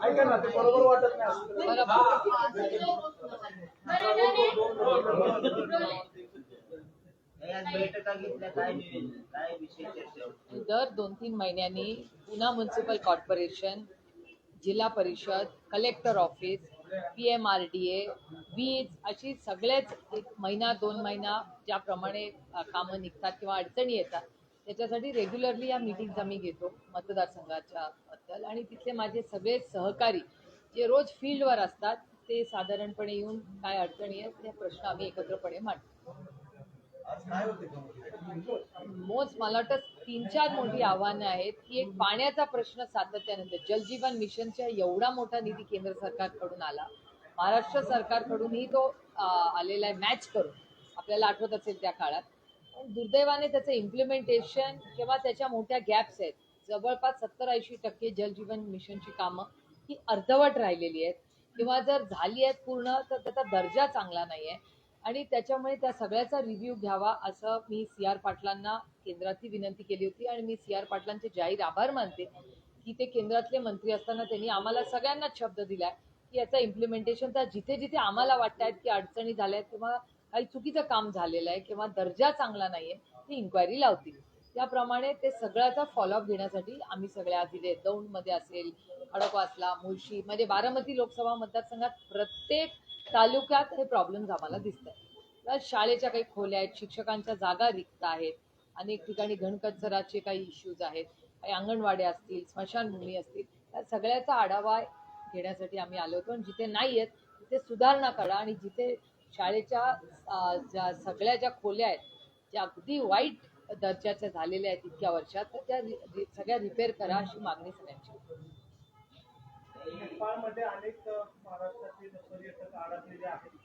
ऐका ना ते बरोबर वाटत नाही दर दोन तीन महिन्यांनी पुन्हा म्युन्सिपल कॉर्पोरेशन जिल्हा परिषद collector office P M R D A वीज अशी सगळेच एक महिना दोन महिना ज्याप्रमाणे कामं निघतात किंवा अडचणी येतात त्याच्यासाठी रेग्युलरली या मीटिंग्स आम्ही घेतो मतदारसंघाच्या बद्दल आणि तिथले माझे सगळे सहकारी जे रोज फील्डवर असतात ते साधारणपणे येऊन काय अडचणी आहेत ते प्रश्न आम्ही एकत्रपणे मांडतो? मोज मला वाटतं तीन चार मोठी आव्हानं आहेत की एक पाण्याचा प्रश्न सातत्याने येतो. जलजीवन मिशनच्या एवढा मोठा निधी केंद्र सरकारकडून आला महाराष्ट्र सरकारकडूनही तो आलेला आहे मॅच करून आपल्याला आठवत असेल त्या काळात. पण दुर्दैवाने त्याचं इम्प्लिमेंटेशन किंवा त्याच्या मोठ्या गॅप्स आहेत. जवळपास सत्तर ऐंशी टक्के जलजीवन मिशनची कामं ही अर्धवट राहिलेली आहेत. किंवा जर झाली आहेत पूर्ण तर त्याचा दर्जा चांगला नाही आहे आणि त्याच्यामुळे त्या सगळ्याचा रिव्ह्यू घ्यावा असं मी सी आर पाटलांना केंद्रातली विनंती केली होती. आणि मी सी आर पाटलांचे जाहीर आभार मानते की ते केंद्रातले मंत्री असताना त्यांनी आम्हाला सगळ्यांनाच शब्द दिलाय की याचा इम्प्लिमेंटेशन तर जिथे जिथे आम्हाला वाटत आहेत की अडचणी झाल्या आहेत किंवा काही चुकीचं काम झालेलं आहे किंवा दर्जा चांगला नाहीये ती इन्क्वायरी लावतील. त्याप्रमाणे ते सगळ्याचा फॉलोअप घेण्यासाठी आम्ही सगळ्या तिथे दौंडमध्ये असेल खडकवासला मुळशी म्हणजे बारामती लोकसभा मतदारसंघात प्रत्येक तालुक्यात हे प्रॉब्लेम्स आम्हाला दिसत आहेत शाळेच्या काही खोल्या आहेत शिक्षकांच्या जागा रिक्त आहेत अनेक ठिकाणी घनकचराचे काही इश्यूज आहेत काही अंगणवाड्या असतील स्मशानभूमी असतील त्या सगळ्याचा आढावा घेण्यासाठी आम्ही आलो होतो. आणि जिथे नाही आहेत तिथे सुधारणा करा आणि जिथे शाळेच्या ज्या सगळ्या ज्या खोल्या आहेत ज्या अगदी वाईट दर्जाच्या झालेल्या आहेत इतक्या वर्षात तर त्या सगळ्या रिपेअर करा अशी मागणी सगळ्यांची. नेपाळमध्ये अनेक महाराष्ट्रातील पर्यटक अडकलेले आहेत.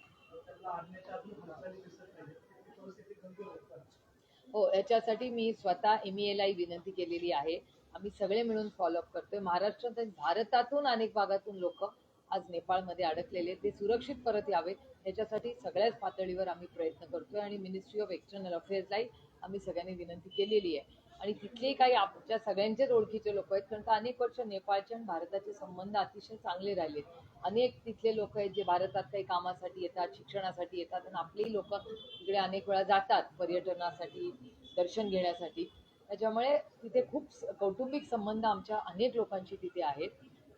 हो याच्यासाठी मी स्वतः एम लाई विनंती केलेली आहे आम्ही सगळे मिळून फॉलोअप करतोय महाराष्ट्रात भारतातून अनेक भागातून लोक आज नेपाळमध्ये अडकलेले आहेत. ते सुरक्षित परत यावेत. याच्यासाठी सगळ्याच पातळीवर आम्ही प्रयत्न करतोय आणि मिनिस्ट्री ऑफ एक्सटर्नल अफेअर्सलाही आम्ही सगळ्यांनी विनंती केलेली आहे. आणि तिथले काही आमच्या सगळ्यांचेच ओळखीचे लोक आहेत कारण का अनेक वर्ष नेपाळचे आणि भारताचे संबंध अतिशय चांगले राहिले अनेक तिथले लोक आहेत जे भारतात काही कामासाठी येतात शिक्षणासाठी येतात आणि आपलेही लोक तिकडे अनेक वेळा जातात पर्यटनासाठी दर्शन घेण्यासाठी. त्याच्यामुळे तिथे खूप कौटुंबिक संबंध आमच्या अनेक लोकांशी तिथे आहेत.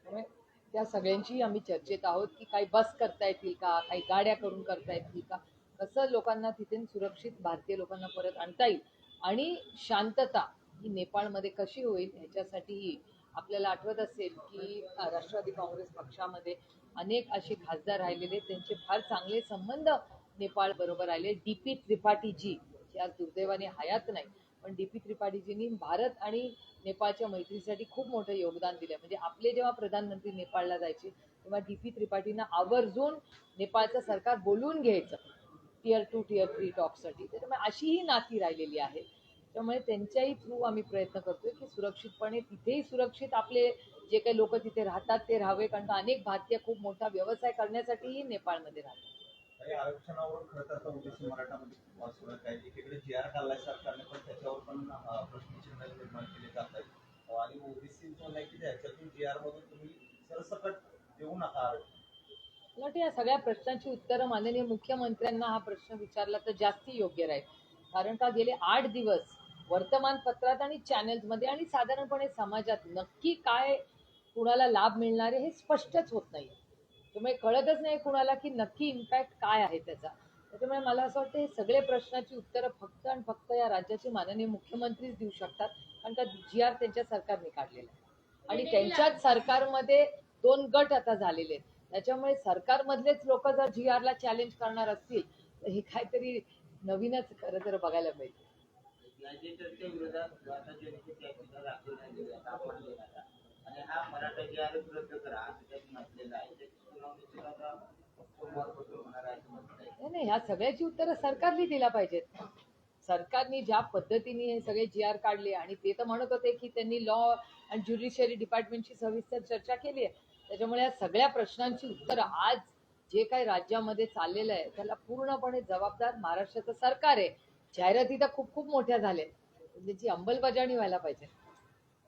त्यामुळे त्या सगळ्यांशी आम्ही चर्चेत आहोत की काही बस करता येतील का काही गाड्या करून करता येतील का? कसं लोकांना तिथे सुरक्षित भारतीय लोकांना परत आणता येईल? आणि शांतता ही नेपाळमध्ये कशी होईल ह्याच्यासाठीही आपल्याला आठवत असेल की राष्ट्रवादी काँग्रेस पक्षामध्ये अनेक असे खासदार राहिलेले त्यांचे फार चांगले संबंध नेपाळ बरोबर आले डी पी त्रिपाठीजी जे आज दुर्दैवाने हयात नाही पण डी पी त्रिपाठीजींनी भारत आणि नेपाळच्या मैत्रीसाठी खूप मोठं योगदान दिलं म्हणजे आपले जेव्हा प्रधानमंत्री नेपाळला जायचे तेव्हा डी पी त्रिपाठींना आवर्जून नेपाळचं सरकार बोलवून घ्यायचं. टिअर टू टिअर थ्री टॉकसाठी त्याच्यामुळे अशी ही नाती राहिलेली आहे. त्यामुळे त्यांच्याही थ्रू आम्ही प्रयत्न करतोय की सुरक्षितपणे तिथेही सुरक्षित आपले जे काही लोक तिथे राहतात ते राहावे कारण अनेक भारतीय खूप मोठा व्यवसाय करण्यासाठीही नेपाळमध्ये राहतात. आरक्षणावर खरं तर आता मराठामध्ये वाद सुरू आहे. एकीकडे जी आर काढलाय सरकारने पण त्याच्यावर पण प्रश्नचिन्ह निर्माण केले जात आहेत. आणि ओबीसीचं म्हणणं आहे की त्याच्यातून जी आर मधून तुम्ही सरसकट देऊ नका आरक्षण. या सगळ्या प्रश्नांची उत्तरं माननीय मुख्यमंत्र्यांना हा प्रश्न विचारला तर जास्ती योग्य राहील. कारण का गेले आठ दिवस वर्तमानपत्रात आणि चॅनल्समध्ये आणि साधारणपणे समाजात नक्की काय कुणाला लाभ मिळणार आहे हे स्पष्टच होत नाही त्यामुळे कळतच नाही कुणाला की नक्की इम्पॅक्ट काय आहे त्याचा. त्याच्यामुळे मला असं वाटतं हे सगळे प्रश्नाची उत्तरं फक्त आणि फक्त या राज्याचे माननीय मुख्यमंत्रीच देऊ शकतात. कारण का जी आर त्यांच्या सरकारने काढलेला आहे. आणि त्यांच्याच सरकारमध्ये दोन गट आता झालेले आहेत. त्याच्यामुळे सरकारमधलेच लोक जर जी ला चॅलेंज करणार असतील तर हे काहीतरी नवीनच खरं तर बघायला मिळेल आणि हा मराठा जी आर रद्द करा असं त्यात म्हटलेलं आहे. नाही नाही ह्या सगळ्याची उत्तरं सरकारने दिला पाहिजेत. सरकारने ज्या पद्धतीने हे सगळे जी आर काढले आणि ते तर म्हणत होते की त्यांनी लॉ अँड ज्युडिशियरी डिपार्टमेंटशी सविस्तर चर्चा केली आहे. त्याच्यामुळे या सगळ्या प्रश्नांची उत्तरं आज जे काही राज्यामध्ये चाललेलं आहे त्याला पूर्णपणे जबाबदार महाराष्ट्राचं सरकार आहे. जाहिराती तर खूप खूप मोठ्या झाल्या त्याची म्हणजे अंमलबजावणी व्हायला पाहिजे.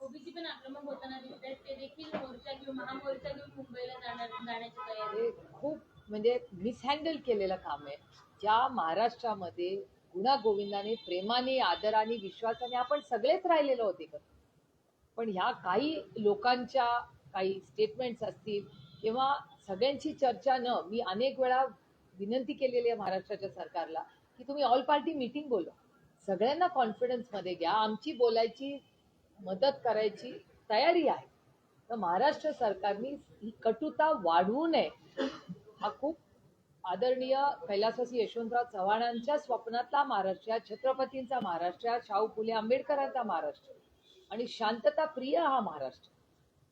ओबीसी पण आक्रमक होताना दिसतात ते देखील मोर्चा किंवा महामोर्चा घेऊन मुंबईला जाणार जाण्याची तयारी. हे खूप म्हणजे मिसहँडल केलेलं काम आहे. ज्या महाराष्ट्रामध्ये गुणा गोविंदाने प्रेमाने आदराने विश्वासाने आपण सगळेच राहिलेलो होते ग पण ह्या काही लोकांच्या काही स्टेटमेंट्स असतील किंवा सगळ्यांची चर्चा न मी अनेक वेळा विनंती केलेली आहे महाराष्ट्राच्या सरकारला की तुम्ही ऑल पार्टी मीटिंग बोलवा. सगळ्यांना कॉन्फिडन्समध्ये घ्या. आमची बोलायची मदत करायची तयारी आहे. तर महाराष्ट्र सरकारने ही कटुता वाढवू नये. हा खूप आदरणीय कैलासवासी यशवंतराव चव्हाणांच्या स्वप्नातला महाराष्ट्र छत्रपतींचा महाराष्ट्र शाहू फुले आंबेडकरांचा महाराष्ट्र आणि शांतता प्रिय हा महाराष्ट्र.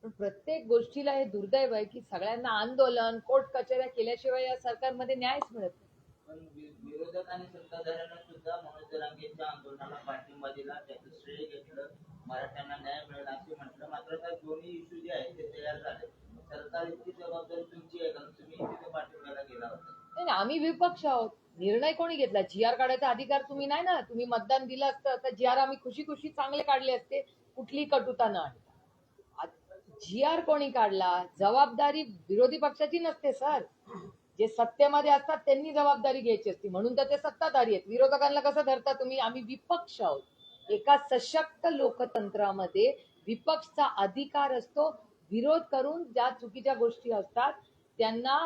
पण प्रत्येक गोष्टीला हे दुर्दैव आहे की सगळ्यांना आंदोलन कोर्ट कचऱ्या केल्याशिवाय या सरकारमध्ये न्यायच मिळत नाही. विरोधक आणि सत्ताधाऱ्यांना सुद्धा मनोज जरांगेच्या आंदोलनाला पाठिंबा दिला त्याचं श्रेय घेतलं. मराठ्यांना न्याय मिळेल असे म्हटलं. मात्र त्या दोन्ही इश्यू जे आहेत ते तयार झाले. सरकार इतकी जबाबदारी तुमची आहे कारण तुम्ही तिथे पाठिंब्याला गेला होता. नाही आम्ही विपक्ष आहोत. निर्णय कोणी घेतला? जी आर काढायचा अधिकार तुम्ही नाही ना. तुम्ही मतदान दिलं असतं तर जी आर आम्ही खुशी खुशी चांगले काढले असते. कुठली कटुता न जी आर कोणी काढला? जबाबदारी विरोधी पक्षाची नसते सर. जे सत्तेमध्ये असतात त्यांनी जबाबदारी घ्यायची असते. म्हणून तर ते सत्ताधारी आहेत. विरोधकांना कसं धरता तुम्ही? आम्ही विपक्ष आहोत. एका सशक्त लोकतंत्रामध्ये विपक्षचा अधिकार असतो विरोध करून ज्या चुकीच्या गोष्टी असतात त्यांना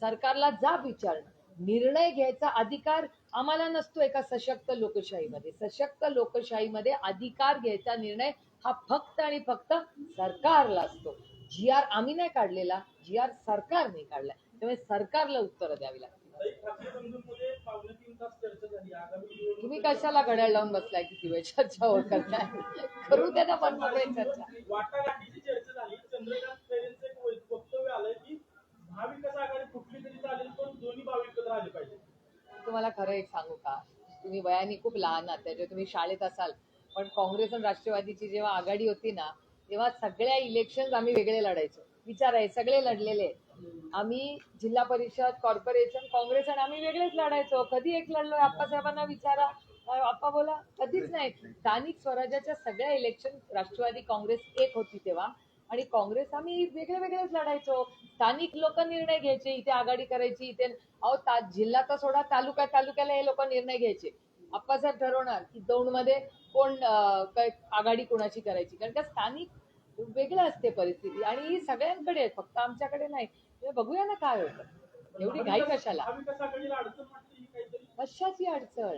सरकारला जा विचारणं. निर्णय घ्यायचा अधिकार आम्हाला नसतो एका सशक्त लोकशाहीमध्ये. सशक्त लोकशाहीमध्ये अधिकार घ्यायचा निर्णय हा फक्त आणि फक्त सरकारला असतो. जी आर आम्ही नाही काढलेला जी आर सरकारने काढला त्यामुळे सरकारला उत्तरं द्यावी लागतात. तुम्ही कशाला घड्याळ लावून बसलाय किती वेळ चर्चा होत करताय? करू द्या ना पण मोकळे चर्चा. तुम्हाला खरं एक सांगू का? तुम्ही वयाने खूप लहान आहात त्याच्यावर तुम्ही शाळेत असाल. पण काँग्रेस आणि राष्ट्रवादीची जेव्हा आघाडी होती ना तेव्हा सगळ्या इलेक्शन आम्ही वेगळे लढायचो. विचार आहे सगळे लढलेले. आहेत. आम्ही जिल्हा परिषद कॉर्पोरेशन काँग्रेस आणि आम्ही वेगळेच लढायचो. कधी एक लढलोय? आप्पासाहेबांना विचारा. आप्पा बोला. कधीच नाही. स्थानिक स्वराज्याच्या सगळ्या इलेक्शन राष्ट्रवादी काँग्रेस एक होती तेव्हा. आणि काँग्रेस आम्ही वेगळे वेगळेच लढायचो. स्थानिक लोक निर्णय घ्यायचे. इथे आघाडी करायची इथे अहो ता जिल्हा तर सोडा तालुका तालुक्याला हे लोक निर्णय घ्यायचे. आप्पासाहेब ठरवणार की दौंडमध्ये कोण काय आघाडी कोणाची करायची? कारण का स्थानिक वेगळं असते परिस्थिती. आणि ही सगळ्यांकडे आहे फक्त आमच्याकडे नाही. बघूया ना काय होतं. एवढी घाई कशाला? ही कशाची अडचण?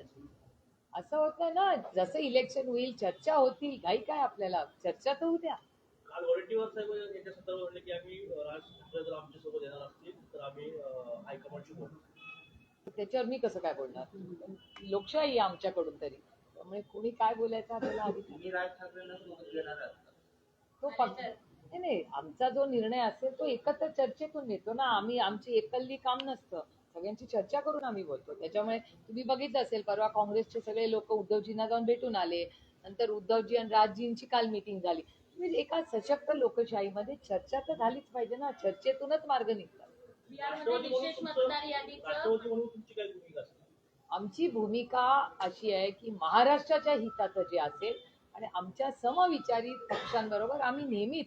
असं होत ना जसं इलेक्शन होईल चर्चा होतील घाई काय आपल्याला? चर्चा तर होऊ द्या काल वडेट्टीवार साहेब याच्या संदर्भात म्हणले की आम्ही अं, राज ठाकरे जर आमच्यासोबत येणार असतील तर आम्ही अं, हायकमांडशी बोलू. त्याच्यावर मी कसं काय बोलणार? लोकशाही आहे आमच्याकडून तरी. त्यामुळे कोणी काय बोलायचं आपल्याला तुम्ही राज ठाकरेंना सोबत घेणार? तो फक्त नाही नाही आमचा जो निर्णय असेल तो एकत्र चर्चेतून येतो ना. आम्ही आमची एकल्ली काम नसतं. सगळ्यांची चर्चा करून आम्ही बोलतो. त्याच्यामुळे तुम्ही बघितलं असेल परवा काँग्रेसचे सगळे लोक उद्धवजींना जाऊन भेटून आले. नंतर उद्धवजी आणि राजजींची काल मिटिंग झाली. म्हणजे एका सशक्त लोकशाहीमध्ये चर्चा तर झालीच पाहिजे ना. चर्चेतूनच मार्ग निघतात. आमची भूमिका अशी आहे की महाराष्ट्राच्या हिताचं जे असेल आणि आमच्या समविचारी पक्षांबरोबर आम्ही नेहमीच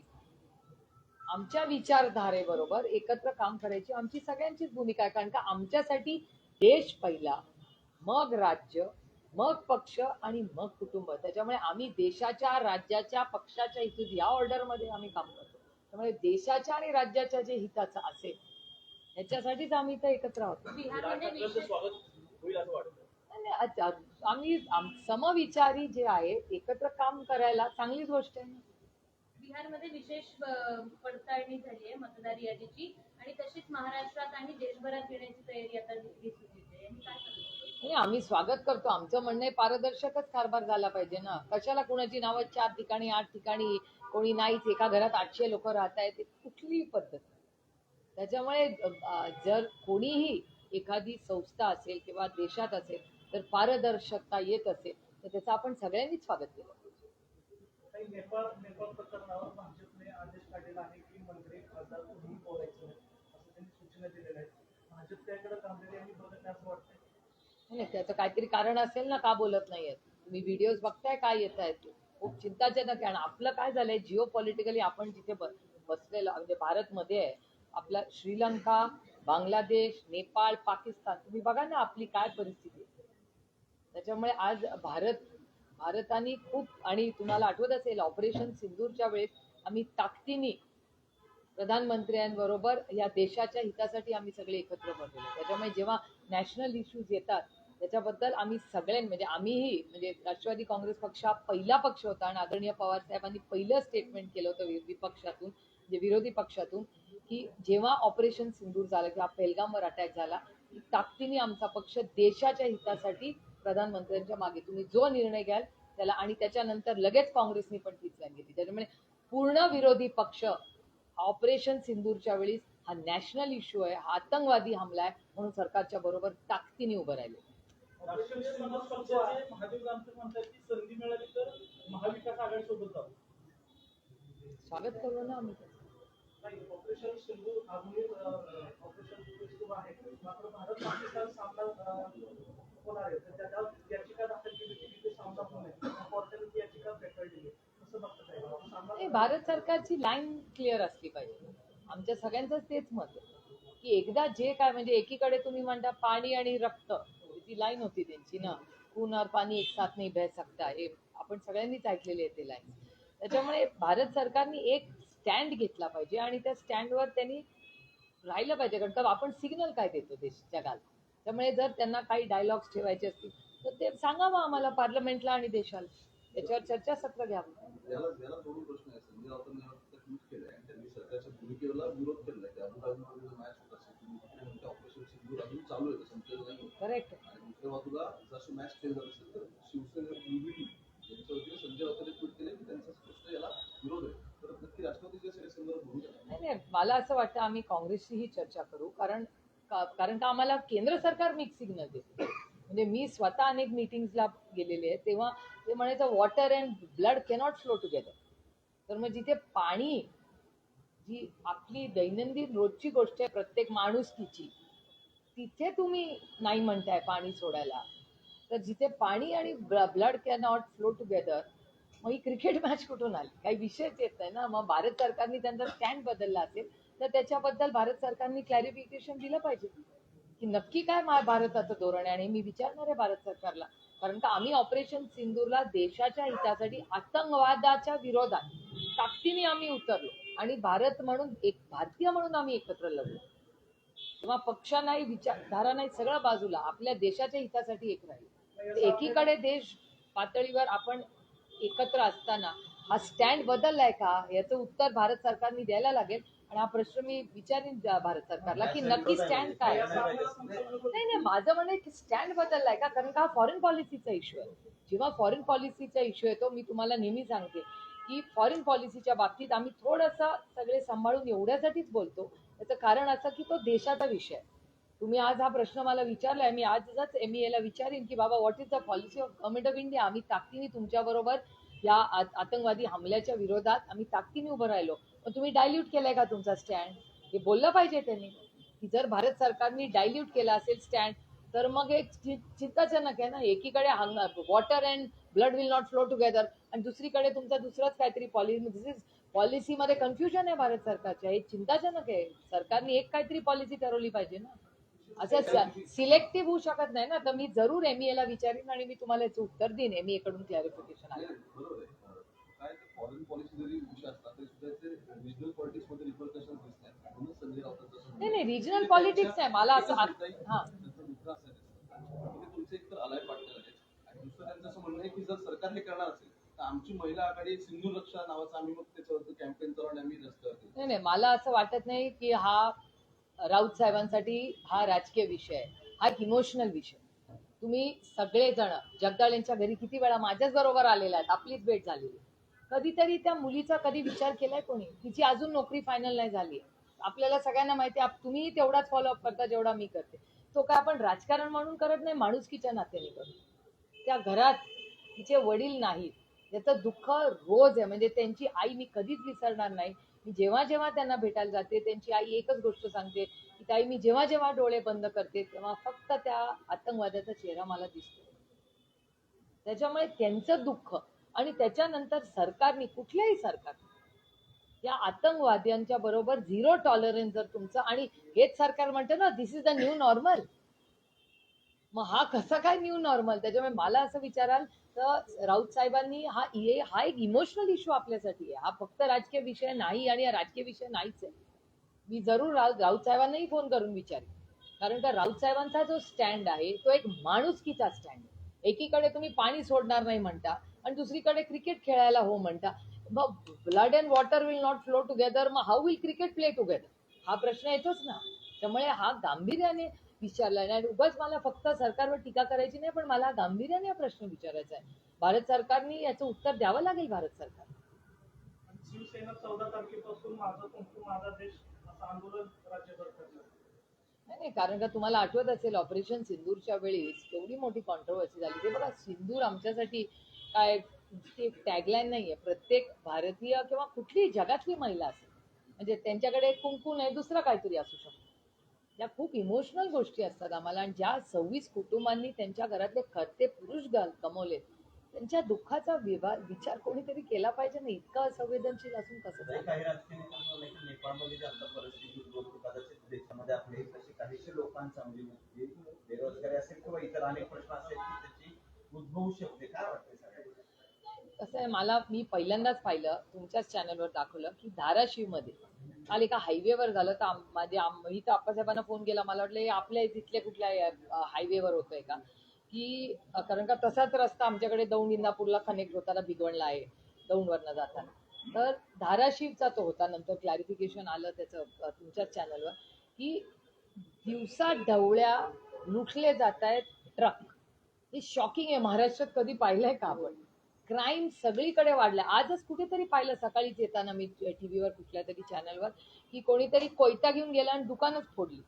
आमच्या विचारधारेबरोबर एकत्र काम करायची आमची सगळ्यांचीच भूमिका आहे. कारण का आमच्यासाठी देश पहिला मग राज्य मग पक्ष आणि मग कुटुंब. त्याच्यामुळे आम्ही देशाच्या राज्याच्या पक्षाच्या हितून या ऑर्डरमध्ये आम्ही काम करतो. त्यामुळे देशाच्या आणि राज्याच्या जे हिताचं असेल याच्यासाठीच आम्ही इथं एकत्र आहोत. आम्ही आम- समविचारी जे आहे एकत्र काम करायला चांगलीच गोष्ट आहे. बिहारमध्ये विशेष पडताळणी झाली आहे मतदार यादीची आणि तशीच महाराष्ट्रात आणि देशभरात घेण्याची तयारी आता दिसून येते नाही आम्ही स्वागत करतो. आमचं म्हणणं पारदर्शकच कारभार झाला पाहिजे ना. कशाला कुणाची नावं चार ठिकाणी आठ ठिकाणी कोणी नाहीच एका घरात आठशे लोक राहत आहेत कुठलीही पद्धत त्याच्यामुळे जर कोणीही एखादी संस्था असेल किंवा देशात असेल तर पारदर्शकता येत असेल तर त्याचं आपण सगळ्यांनीच स्वागत केलं. नाही त्याचं काहीतरी कारण असेल ना का बोलत नाहीयेत? तुम्ही व्हिडिओज बघताय काय येत आहेत? खूप चिंताजनक आहे. आणि आपलं काय झालंय जिओ पॉलिटिकली आपण जिथे बसलेलो म्हणजे भारतमध्ये आहे आपला श्रीलंका बांगलादेश नेपाळ पाकिस्तान तुम्ही बघा ना आपली काय परिस्थिती. त्याच्यामुळे आज भारत भारताने खूप आणि तुम्हाला आठवत असेल ऑपरेशन सिंदूरच्या वेळेस आम्ही ताकदीने प्रधानमंत्र्यांबरोबर या देशाच्या हितासाठी आम्ही सगळे एकत्र बसलेलो त्याच्यामुळे जेव्हा नॅशनल इश्यूज येतात त्याच्याबद्दल आम्ही सगळ्यांनी म्हणजे आम्हीही म्हणजे राष्ट्रवादी काँग्रेस पक्ष हा पहिला पक्ष होता आणि आदरणीय पवार साहेबांनी पहिलं स्टेटमेंट केलं होतं विरोधी विपक्षातून म्हणजे विरोधी पक्षातून की जेव्हा ऑपरेशन सिंदूर झालं किंवा पेलगामवर अटॅक झाला ताकदीने आमचा पक्ष देशाच्या हितासाठी प्रधानमंत्र्यांच्या मागे तुम्ही जो निर्णय घ्याल त्याला आणि त्याच्यानंतर लगेच काँग्रेसनी पण तीच लाईन घेतली. त्याच्यामुळे पूर्ण विरोधी पक्ष ऑपरेशन सिंदूरच्या वेळी हा नॅशनल इश्यू आहे हा आतंकवादी हमला आहे म्हणून सरकारच्या बरोबर ताकदीने उभं राहिले स्वागत करू ना आम्ही. ऑपरेशन भारत होणार आहे. तर याचिका दाखल केली की तिथे सामना ती याचिका भारत सरकारची लाईन क्लिअर असली पाहिजे. आमच्या सगळ्यांचं तेच मत आहे. की एकदा जे काय म्हणजे एकीकडे तुम्ही म्हणता पाणी आणि रक्त म्हणजे ती लाईन होती त्यांची ना. खून और पाणी एक साथ नाही बह सकता हे आपण सगळ्यांनीच ऐकलेली आहे ते लाईन त्याच्यामुळे भारत सरकारने एक स्टँड घेतला पाहिजे आणि त्या स्टँडवर त्यांनी राहिलं पाहिजे. कारण तर आपण सिग्नल काय देतो देश जगाला त्यामुळे जर त्यांना काही डायलॉग्स ठेवायचे असतील तर ते सांगावं आम्हाला पार्लमेंटला आणि देशाला. त्याच्यावर घ्यावं. आहे संपलेलं नाही. करेक्ट नाही. मला असं वाटतं आम्ही काँग्रेसशीही चर्चा करू कारण का- कारण का आम्हाला केंद्र सरकार मिक्स सिग्नल देते. म्हणजे मी स्वतः अनेक मिटिंग्सला गेलेले आहे तेव्हा ते म्हणायचं water and blood cannot flow together तर मग जिथे पाणी जी आपली दैनंदिन रोजची गोष्ट आहे प्रत्येक माणुसकीची तिथे तुम्ही नाही म्हणताय पाणी सोडायला. तर जिथे पाणी आणि ब्लड कॅनॉट फ्लो टुगेदर मग ही क्रिकेट मॅच कुठून आली? काही विषयच येत नाही ना. मग भारत सरकारने त्यांचा स्टँड बदलला असेल तर त्याच्याबद्दल भारत सरकारने क्लॅरिफिकेशन दिलं पाहिजे. की नक्की काय भारताचं धोरण आहे आणि मी विचारणार आहे भारत सरकारला. कारण का आम्ही ऑपरेशन सिंदूरला देशाच्या हितासाठी आतंकवादाच्या विरोधात ताकदीने आम्ही उतरलो. आणि भारत म्हणून एक भारतीय म्हणून आम्ही एकत्र लढलो. तेव्हा पक्ष नाही विचारधारा नाही सगळं बाजूला आपल्या देशाच्या हितासाठी एक राहील. एकीकडे देश पातळीवर आपण एकत्र असताना हा स्टँड बदललाय का? याचं उत्तर भारत सरकारने द्यायला लागेल. आणि हा प्रश्न मी विचारीन भारत सरकारला की नक्की स्टँड काय. नाही नाही माझं म्हणणं की स्टँड बदललाय का? कारण का हा फॉरेन पॉलिसीचा इश्यू आहे. जेव्हा फॉरेन पॉलिसीचा इश्यू येतो मी तुम्हाला नेहमी सांगते की फॉरेन पॉलिसीच्या बाबतीत आम्ही थोडंसं सगळे सांभाळून एवढ्यासाठीच बोलतो. त्याचं कारण असं की तो देशाचा विषय आहे. तुम्ही आज हा प्रश्न मला विचारलाय मी आजच एम ला विचारीन की बाबा what is the policy of government of India आम्ही ताकदीने तुमच्याबरोबर या आतंकवादी हमल्याच्या विरोधात आम्ही ताकदीने उभं राहिलो. पण तुम्ही डायल्यूट केलाय का तुमचा स्टँड हे बोललं पाहिजे त्यांनी. की जर भारत सरकारने डायल्यूट केला असेल स्टँड तर मग एक चिंताजनक आहे ना? एकीकडे water and blood will not flow together आणि दुसरीकडे तुमचा दुसराच काहीतरी पॉलिसी दिस इज पॉलिसीमध्ये कन्फ्युजन आहे भारत सरकारच्या. हे चिंताजनक आहे. सरकारने एक काहीतरी पॉलिसी ठरवली पाहिजे ना? असं सिलेक्टिव्ह होऊ शकत नाही ना? तर मी जरूर एम ला विचारीन आणि मी तुम्हाला याचं उत्तर देईन. एमकडून क्लॅरिफिकेशन नाही, आलं. फॉरेन पॉलिसी जरी विषय असला तरी सुद्धा ते रिजनल पॉलिटिक्समध्ये रिपरकशन दिसत नाही म्हणून संजय राऊतांचं असं नाही नाही रिजनल पॉलिटिक्स आहे मला असं आहे, हा. असायचा म्हणजे तुमचे एक तर अलाय पार्टनर आहेत. आणि दुसरं त्यांचं असं म्हणणं आहे की जर सरकार हे करणार असेल तर आमची महिला आघाडी सिंधू रक्षा नावाचा आम्ही मग त्याच्यावरती कॅम्पेन करू आणि आम्ही रस्त्यावरती नाही नाही मला असं वाटत नाही की हा राऊत साहेबांसाठी हा राजकीय विषय आहे. हा एक इमोशनल विषय तुम्ही सगळेजण जगदाळ यांच्या घरी किती वेळा माझ्याच बरोबर आलेला आहेत आपलीच भेट झालेली कधीतरी त्या मुलीचा कधी विचार केलाय कोणी? तिची अजून नोकरी फायनल नाही झाली. आपल्याला सगळ्यांना माहिती आहे तुम्ही तेवढाच फॉलोअप करता जेवढा मी करते. तो काय आपण राजकारण म्हणून करत नाही माणुसकीच्या नात्याने करतो. त्या घरात तिचे वडील नाहीत. त्याचं दुःख रोज आहे. म्हणजे त्यांची आई मी कधीच विसरणार नाही. मी जेव्हा जेव्हा त्यांना भेटायला जाते त्यांची आई एकच गोष्ट सांगते की ताई मी जेव्हा जेव्हा डोळे बंद करते तेव्हा फक्त त्या आतंकवाद्याचा चेहरा मला दिसतो. त्याच्यामुळे त्यांचं दुःख आणि त्याच्यानंतर सरकारने कुठल्याही सरकार या आतंकवाद्यांच्या बरोबर झिरो टॉलरन्स जर तुमचं आणि हेच सरकार म्हणतं ना this is the new normal मग हा कसा काय न्यू नॉर्मल त्याच्यामुळे मला असं विचाराल तर राऊत साहेबांनी हा ये हा एक इमोशनल इश्यू आपल्यासाठी आहे. हा फक्त राजकीय विषय नाही आणि हा राजकीय विषय नाहीच आहे. मी जरूर राऊत साहेबांनाही फोन करून विचारेन. कारण का राऊत साहेबांचा जो स्टँड आहे तो एक माणुसकीचा स्टँड आहे. एकीकडे तुम्ही पाणी सोडणार नाही म्हणता आणि दुसरीकडे क्रिकेट खेळायला हो म्हणता. मग blood and water will not flow together मग how will cricket play together हा प्रश्न येतोच ना. त्यामुळे हा गांभीर्याने विचारला आणि उगाच मला फक्त सरकारवर टीका करायची नाही पण मला गांभीर्याने हा प्रश्न विचारायचा आहे. भारत सरकारने याचं उत्तर द्यावं लागेल भारत सरकार? आणि शिवसेना चौदा तारखेपासून माझा कुंकू माझा देश असं आंदोलन राज्यभर करणार नाही नाही कारण का तुम्हाला आठवत असेल ऑपरेशन सिंदूरच्या वेळेस केवढी मोठी कॉन्ट्रोवर्सी झाली. ते बघा सिंदूर आमच्यासाठी काय ती टॅगलाईन नाहीये. प्रत्येक भारतीय किंवा कुठलीही जगातली महिला असेल म्हणजे त्यांच्याकडे कुंकू नाही दुसरा काहीतरी असू शकतो. या खूप इमोशनल गोष्टी असतात आम्हाला. आणि ज्या सव्वीस कुटुंबांनी त्यांच्या घरातले खरते पुरुष गमावले त्यांच्या दुःखाचा विभाग विचार कोणीतरी केला पाहिजे ना? इतका असंवेदनशील असून कसं नाही, आहे बेरोजगारी असेल किंवा इतर अनेक प्रश्न असेल उद्भवू शकते. काय वाटते कसं आहे मला मी पहिल्यांदाच पाहिलं तुमच्याच चॅनलवर दाखवलं की धाराशिवमध्ये काल एका हायवेवर झालं तर माझे मी तर आप्पासाहेबांना फोन केला. मला वाटलं हे आपल्या तिथल्या कुठल्या हायवेवर होतोय का? की कारण का तसाच रस्ता आमच्याकडे दौंड इंदापूरला कनेक्ट होताना बिघडला आहे दौंडवरनं जाताना. तर धाराशिवचा तो होता. नंतर क्लॅरिफिकेशन आलं त्याचं तुमच्याच चॅनलवर की दिवसा ढवळ्या लुटले जात आहेत ट्रक हे शॉकिंग आहे. महाराष्ट्रात कधी पाहिलंय का आपण? क्राईम सगळीकडे वाढला आजच कुठेतरी पाहिलं सकाळीच येताना मी टीव्हीवर कुठल्या तरी चॅनलवर की कोणीतरी कोयता घेऊन गेला आणि दुकानच फोडली.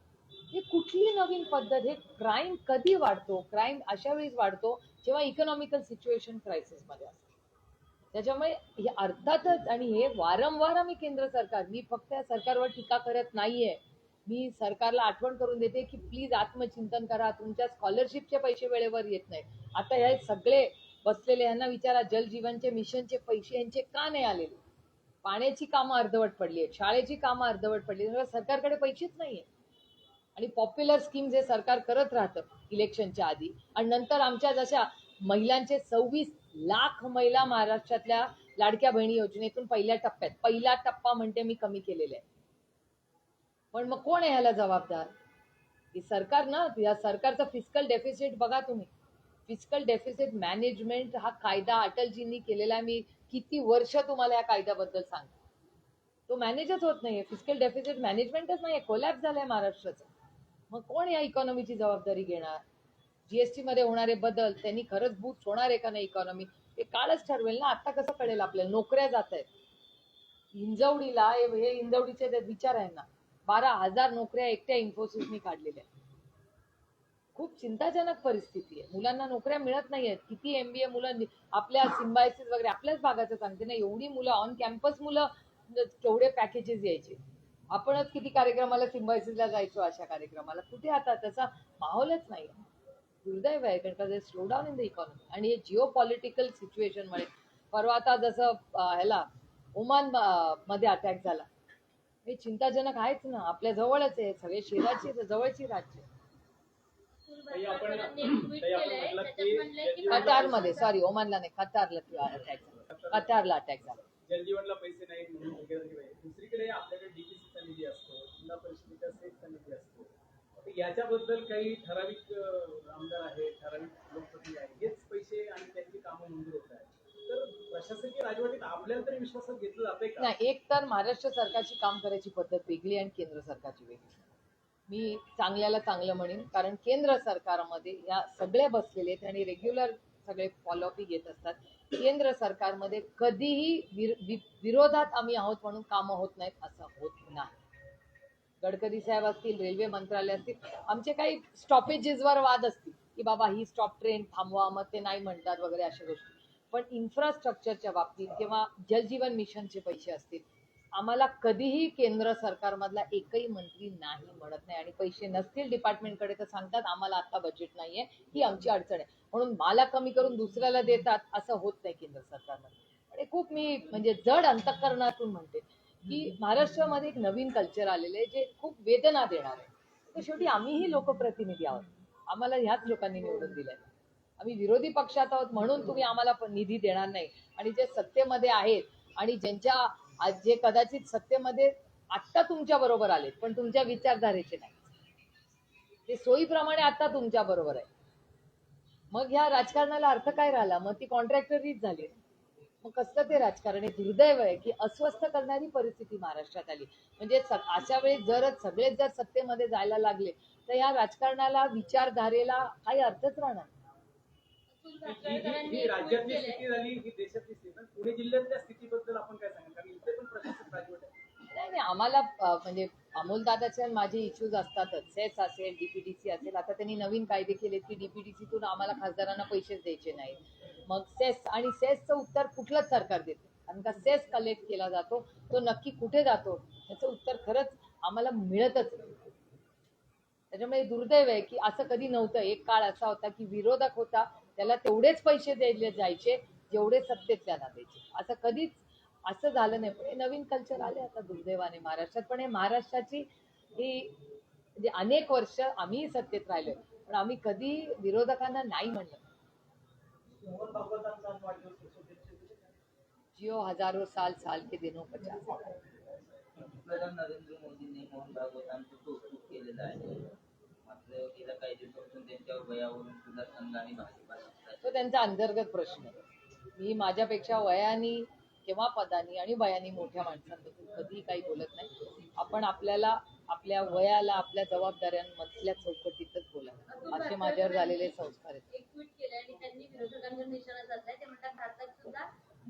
हे कुठली नवीन पद्धत? हे क्राईम कधी वाढतो? क्राईम अशा वेळेस वाढतो जेव्हा इकॉनॉमिकल सिच्युएशन क्रायसिसमध्ये असते. त्याच्यामुळे हे अर्थातच आणि हे वारंवार आम्ही केंद्र सरकार मी फक्त या सरकारवर टीका करत नाहीये. मी सरकारला आठवण करून देते की प्लीज आत्मचिंतन करा तुमच्या स्कॉलरशिपचे पैसे वेळेवर येत नाहीत. आता हे सगळे बसलेले यांना विचारा जलजीवनचे मिशनचे पैसे यांचे का नाही आलेले? पाण्याची कामं अर्धवट पडली आहेत शाळेची कामं अर्धवट पडली आहेत. सरकारकडे पैसेच नाहीये. आणि पॉप्युलर स्कीम्स हे सरकार करत राहतं इलेक्शनच्या आधी आणि नंतर आमच्या जशा महिलांचे सव्वीस लाख महिला महाराष्ट्रातल्या लाडक्या बहिणी योजनेतून पहिल्या टप्प्यात पहिला टप्पा म्हणते मी कमी केलेला आहे. पण मग कोण आहे ह्याला जबाबदार? की सरकार ना या सरकारचं फिस्कल डेफिसिट बघा तुम्ही. फिजिकल डेफिसिट मॅनेजमेंट हा कायदा अटलजींनी केलेला मी किती वर्ष तुम्हाला या कायद्याबद्दल सांगतो. तो मॅनेजच होत नाहीये. फिजिकल डेफिसिट मॅनेजमेंटच नाहीये. कोलॅप्स झालाय महाराष्ट्राचा. मग कोण या इकॉनॉमीची जबाबदारी घेणार? जीएसटी मध्ये होणारे बदल त्यांनी खरंच बूट होणार आहे का नाही इकॉनॉमी हे कालच ठरवेल ना. आता कसं कळेल आपल्याला? नोकऱ्या जात आहेत. हिंजवडीला हे हिंजवडीचे विचार आहे ना बारा हजार नोकऱ्या एकट्या इन्फोसिसनी काढलेल्या आहेत. खूप चिंताजनक परिस्थिती आहे. मुलांना नोकऱ्या मिळत नाहीयेत. किती एमबीए मुलं आपल्या सिम्बायसिस वगैरे आपल्याच भागाचं सांगते ना. एवढी मुलं ऑन कॅम्पस मुलं केवढे पॅकेजेस यायचे. आपणच किती कार्यक्रमाला सिम्बायसिसला जायचो अशा कार्यक्रमाला. कुठे आता त्याचा माहोलच नाही दुर्दैव आहे कारण का slow down in the economy आणि हे जिओ पॉलिटिकल सिच्युएशनमुळे परवा आता जसं ह्याला ओमानमध्ये अटॅक झाला. हे चिंताजनक आहेच ना. आपल्या जवळच आहे. सगळे शेजारची जवळची राज्य ताई, आपण- पूर्व एक ट्विट ताई, आपण केलंय म्हटलं त्याच्यात की म्हणलंय की जलजीवन- कतारमध्ये सॉरी ओमानला नाही कतारला अटॅक झाला कतारला अटॅक झाला जलजीवनला पैसे नाहीत म्हणून वगैरे वगैरे. दुसरीकडे आपल्याकडे डीपीसीचा निधी असतो जिल्हा परिषदेच्या सेटचा निधी असतो. याच्याबद्दल काही ठराविक आमदार आहेत ठराविक लोकप्रतिनिधी आहेत हेच पैसे आणि त्यांची कामं मंजूर होत आहेत. तर प्रशासकीय राजवटीत आपल्याला तरी विश्वासात घेतलं जाते का? नाही एक तर महाराष्ट्र सरकारची काम करायची पद्धत वेगळी आणि केंद्र सरकारची वेगळी. मी चांगल्याला चांगलं म्हणेन. कारण केंद्र सरकारमध्ये या सगळ्या बसलेले आहेत आणि रेग्युलर सगळे फॉलोअपही घेत असतात. केंद्र सरकारमध्ये कधीही विरोधात आम्ही आहोत म्हणून कामं होत नाहीत असं होत नाही. गडकरी साहेब असतील रेल्वे मंत्रालय असतील आमचे काही स्टॉपेजेसवर वाद असतील की बाबा ही स्टॉप ट्रेन थांबवा मग ते नाही म्हणतात वगैरे अशा गोष्टी. पण इन्फ्रास्ट्रक्चरच्या बाबतीत किंवा जलजीवन मिशनचे पैसे असतील आम्हाला कधीही केंद्र सरकारमधला एकही मंत्री नाही म्हणत नाही. आणि पैसे नसतील डिपार्टमेंटकडे तर सांगतात आम्हाला आता बजेट नाहीये ही आमची अडचण आहे. म्हणून मला कमी करून दुसऱ्याला देतात असं होत नाही केंद्र सरकारमध्ये. आणि खूप मी म्हणजे जड अंतकरणातून म्हणते की महाराष्ट्रामध्ये एक नवीन कल्चर आलेलं आहे जे खूप वेदना देणार आहे. तर शेवटी आम्हीही लोकप्रतिनिधी आहोत. आम्हाला ह्याच लोकांनी निवडून दिलंय. आम्ही विरोधी पक्षात आहोत म्हणून तुम्ही आम्हाला पण निधी देणार नाही. आणि जे सत्तेमध्ये आहेत आणि ज्यांच्या आज जे कदाचित सत्तेमध्ये आत्ता तुमच्या बरोबर आले पण तुमच्या विचारधारेचे नाही ते सोयीप्रमाणे आता तुमच्या बरोबर आहे मग ह्या राजकारणाला अर्थ काय राहिला? मग ती कॉन्ट्रॅक्टरीच झाली. मग कसलं ते राजकारण? हे दुर्दैव आहे की अस्वस्थ करणारी परिस्थिती महाराष्ट्रात आली. म्हणजे अशा वेळी जर सगळेच जर सत्तेमध्ये जायला लागले तर या राजकारणाला विचारधारेला काही अर्थच राहणार ही- राज्यातली. स्थिती झाली ही देशातली स्थिती पण पुणे जिल्ह्यातल्या स्थितीबद्दल आपण काय सांगाल? कारण इथे पण राजवट आहे. नाही नाही आम्हाला म्हणजे अमोल दादाचे माझे इश्यूज असतातच. सेस असेल डीपीडीसी असेल आता त्यांनी नवीन कायदे केलेत की डीपीडीसीतून आम्हाला खासदारांना पैसेच द्यायचे नाही मग सेस आणि सेसचं उत्तर कुठलंच सरकार देते कारण का सेस कलेक्ट केला जातो तो नक्की कुठे जातो याचं उत्तर खरंच आम्हाला मिळतच त्याच्यामुळे दुर्दैव आहे की असं कधी नव्हतं. एक काळ असा होता की विरोधक होता त्याला तेवढेच पैसे द्यायले जायचे जेवढे सत्तेतल्याला द्यायचे. असं कधीच असं झालं नाही. पण हे नवीन कल्चर आले आता दुर्दैवाने महाराष्ट्रात. पण हे महाराष्ट्राची ही म्हणजे अनेक वर्ष आम्ही सत्तेत राहिलोय. पण आम्ही कधी विरोधकांना नाही म्हणलं. जिओ हजारो साल साल के दिनों पचास नरेंद्र मोदींनी मोहन भागवतांचं कौतुक केलेलं आहे. तो त्यांचा अंतर्गत प्रश्न मी माझ्यापेक्षा वयानी किंवा पदानी आणि वयानी मोठ्या माणसांबद्दल कधीही काही बोलत नाही. आपण आपल्याला आपल्या वयाला आपल्या जबाबदाऱ्यांमधल्या चौकटीतच बोला असे माझ्यावर झालेले संस्कार आहेत.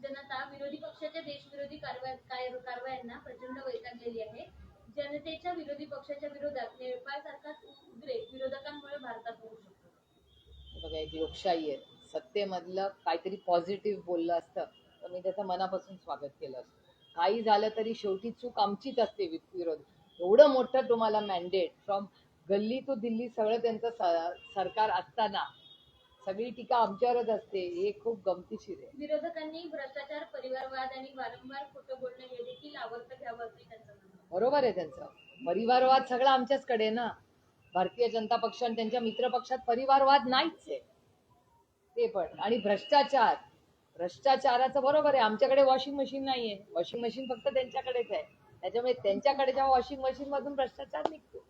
जनता विरोधी पक्षाच्या देशविरोधी कारवायांना प्रचंड वैतागलेली आहे. जनतेच्या विरोधी पक्षाच्या विरोधात नेपाळ सारखा उद्रेक विरोधकांमुळे भारतात होऊ शकतो. बघा ही लोकशाही आहे. सत्तेमधलं काहीतरी पॉझिटिव्ह बोललं असतं तर मी त्याचं मनापासून स्वागत केलं असतं. काही झालं तरी शेवटी चूक आमचीच असते विरोध. एवढं मोठं तुम्हाला mandate from galli to Delhi सगळं त्यांचं सरकार असताना सगळी टीका आमच्यावरच असते हे खूप गमतीशीर आहे. विरोधकांनी भ्रष्टाचार परिवारवाद आणि वारंवार खोटं बोलणं हे देखील आवर्त घ्यावं असं त्यांचं. बरोबर आहे त्यांचं. परिवारवाद सगळा आमच्याचकडे ना. भारतीय जनता पक्ष आणि त्यांच्या मित्र पक्षात परिवारवाद नाहीच आहे. ते पण. आणि भ्रष्टाचार. भ्रष्टाचाराचं बरोबर आहे. आमच्याकडे वॉशिंग मशीन नाहीये. वॉशिंग मशीन फक्त त्यांच्याकडेच आहे. त्याच्यामुळे त्यांच्याकडच्या वॉशिंग मशीन मधून भ्रष्टाचार निघतो.